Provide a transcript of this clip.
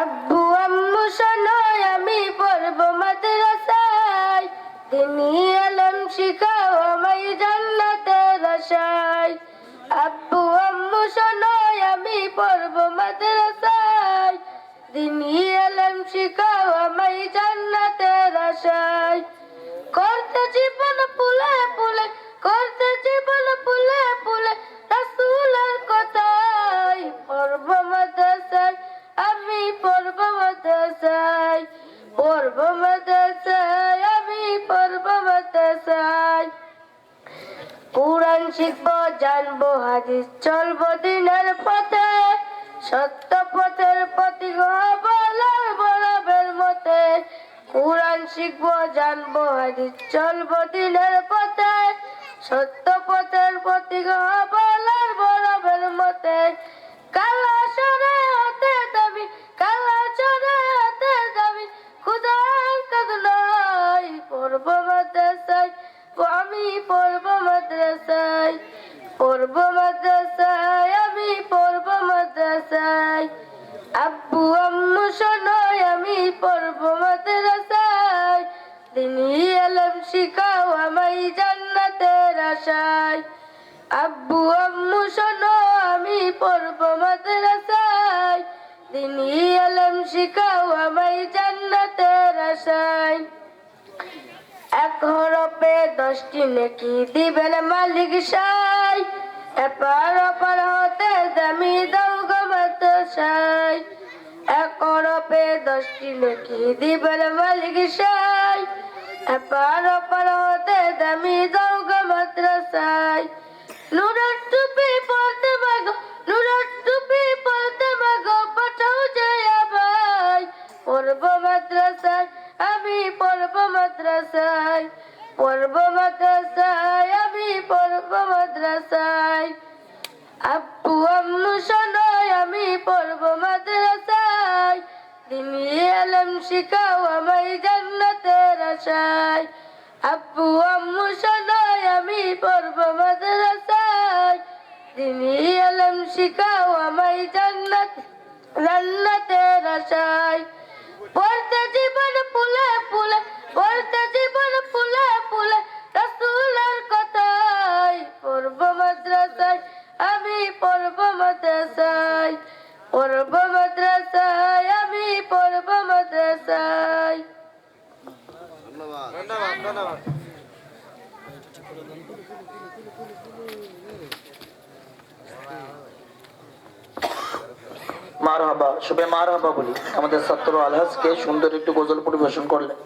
আব্বু, আম্মু শোনো আমি পড়ব মাদ্রাসায়। তিনি আলম শিখাও আমায় জান্নাতের আশায়। আব্বু, আম্মু শোনো আমি পড়ব মাদ্রাসায়। তিনি আলম শিখাও আমায় মাদ্রাসায় শিখব জানব হাদিস চলবো দিনের পথে সত্য পথের প্রতি বলার মতে কোরআন শিখব জানব হাদিস চলবো দিনের পথে সত্য পথের প্রতি বরবের মতে পড়ব মাদ্রাসায় আমি পড়ব মাদ্রাসায়। পড়ব মাদ্রাসায়, আমি পড়ব মাদ্রাসায়। আব্বু আম্মু শোনোই আমি পড়ব মাদ্রাসায়। তিনি আলম শিখাও আমায় জান্নাতের আশায়। আব্বু আম্মু শোনো আমি পড়ব মাদ্রাসায়। তিনি আলম শিখাও আমায় জান্নাতের আশায়। এক হরপে দশটি নেকি দিবেন মালিক সাই। এপার ওপার হতে দামি দাও গমত সাই। এক হরপে দশটি নেকি দিবেন মালিক সাই। এপার ওপার হতে দামি দাও মাদ্রাসায়, পড়ব মাদ্রাসায়, আমি পড়ব মাদ্রাসায়। আব্বু আম্মু শোনোই আমি পড়ব মাদ্রাসায়। তিনি আলম শিখাও আমায় জান্নাতের আশায়। আব্বু আম্মু শোনোই আমি পড়ব মাদ্রাসায়। তিনি আলম শিখাও আমায় জান্নাত জান্নাতের আশায়। পড়তে পড়ব মাদ্রাসায়, আমি পড়ব মাদ্রাসায়। ধন্যবাদ ধন্যবাদ মার হাবা শুভে মার হাবা বলি। আমাদের ছাত্র আলহাজকে সুন্দর একটু গজল পরিবেশন করলেন।